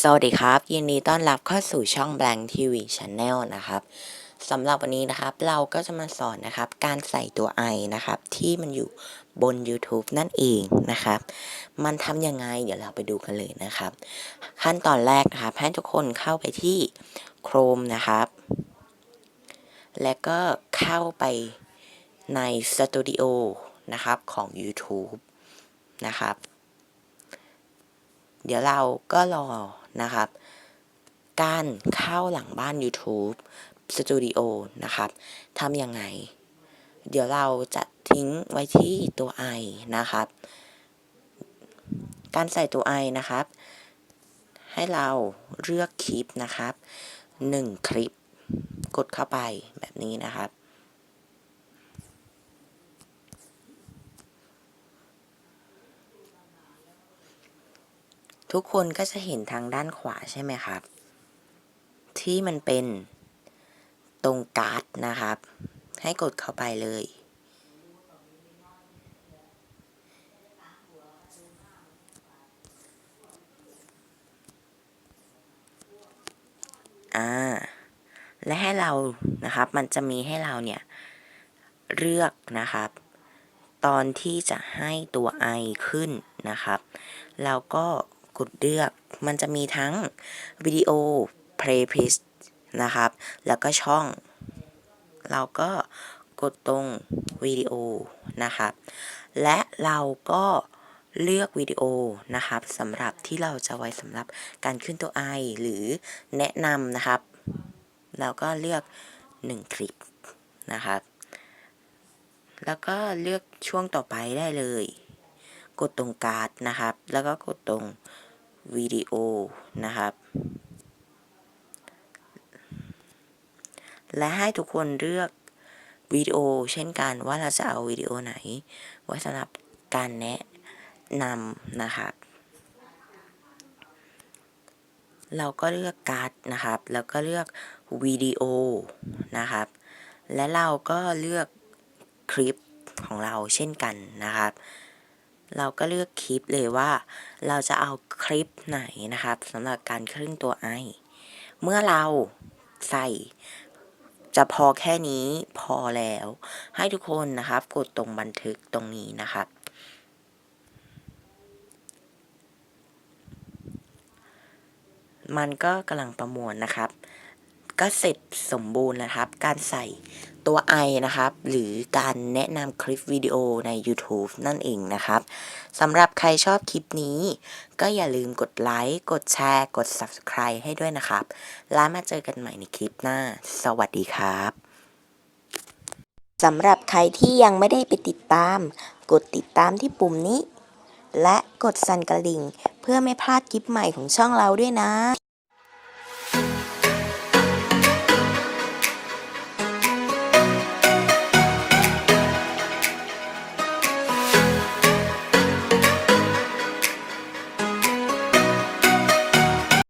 สวัสดีครับ ยินดีต้อนรับเข้าสู่ช่อง Blank TV Channel นะครับสำหรับวันนี้นะครับเราก็จะมาสอนนะครับ การใส่ตัว i นะครับ ที่มันอยู่บน YouTube นั่นเองนะครับ มันทำยังไง เดี๋ยวเราไปดูกันเลยนะครับ ขั้นตอนแรกนะครับให้ทุกคนเข้าไปที่ Chrome นะครับ และก็เข้าไปใน Studio นะครับของ YouTube นะครับ เดี๋ยวเราก็รอนะครับ การเข้าหลังบ้าน YouTube Studio นะครับทำยังไง เดี๋ยวเราจะทิ้งไว้ที่ตัว i นะครับ การใส่ตัว i นะครับ ให้เราเลือกคลิปนะครับ 1 คลิป กดเข้าไปแบบนี้นะครับ ทุกคนก็จะเห็นทางด้านขวาใช่ไหมครับ ที่มันเป็นตรงการ์ดนะครับ ให้กดเข้าไปเลย อ่า และให้เรานะครับ มันจะมีให้เราเนี่ย เลือกนะครับ ตอนที่จะให้ตัว i ขึ้นนะครับเราก็ กดเลือก มันจะมีทั้งวิดีโอ playlist นะครับ แล้วก็ช่อง เราก็กดตรงวิดีโอนะครับ และเราก็เลือกวิดีโอนะครับสำหรับที่เราจะไว้สำหรับการขึ้นตัว i หรือแนะนำนะครับ เราก็เลือก 1 คลิปนะครับ แล้วก็เลือกช่วงต่อไปได้เลย กดตรงการ์ดนะครับ แล้วก็กดตรงวิดีโอนะครับ และให้ทุกคนเลือกวิดีโอเช่นกันว่าเราจะเอาวิดีโอไหน ไว้สำหรับการแนะนำนะครับเราก็เลือกการ์ดนะครับ แล้วก็เลือกวิดีโอนะครับ และเราก็เลือกคลิปของเราเช่นกันนะครับ เราก็เลือกคลิปเลยว่า เราจะเอาคลิปไหนนะครับสำหรับการครึ่งตัว i เมื่อเราใส่จะพอแค่นี้พอแล้ว ให้ทุกคนนะครับ กดตรงบันทึกตรงนี้นะครับ มันก็กำลังประมวลนะครับ ก็เสร็จสมบูรณ์นะครับ การใส่ตัว i นะครับ หรือการแนะนำคลิปวิดีโอใน YouTube นั่นเองนะครับสำหรับใครชอบคลิปนี้ ก็อย่าลืมกดไลค์ กดแชร์ กด Subscribe ให้ด้วยนะครับ แล้วมาเจอกันใหม่ในคลิปหน้า สวัสดีครับสำหรับใครที่ยังไม่ได้ไปติดตาม กดติดตามที่ปุ่มนี้ และกดสั่นกระดิ่ง เพื่อไม่พลาดคลิปใหม่ของช่องเราด้วยนะ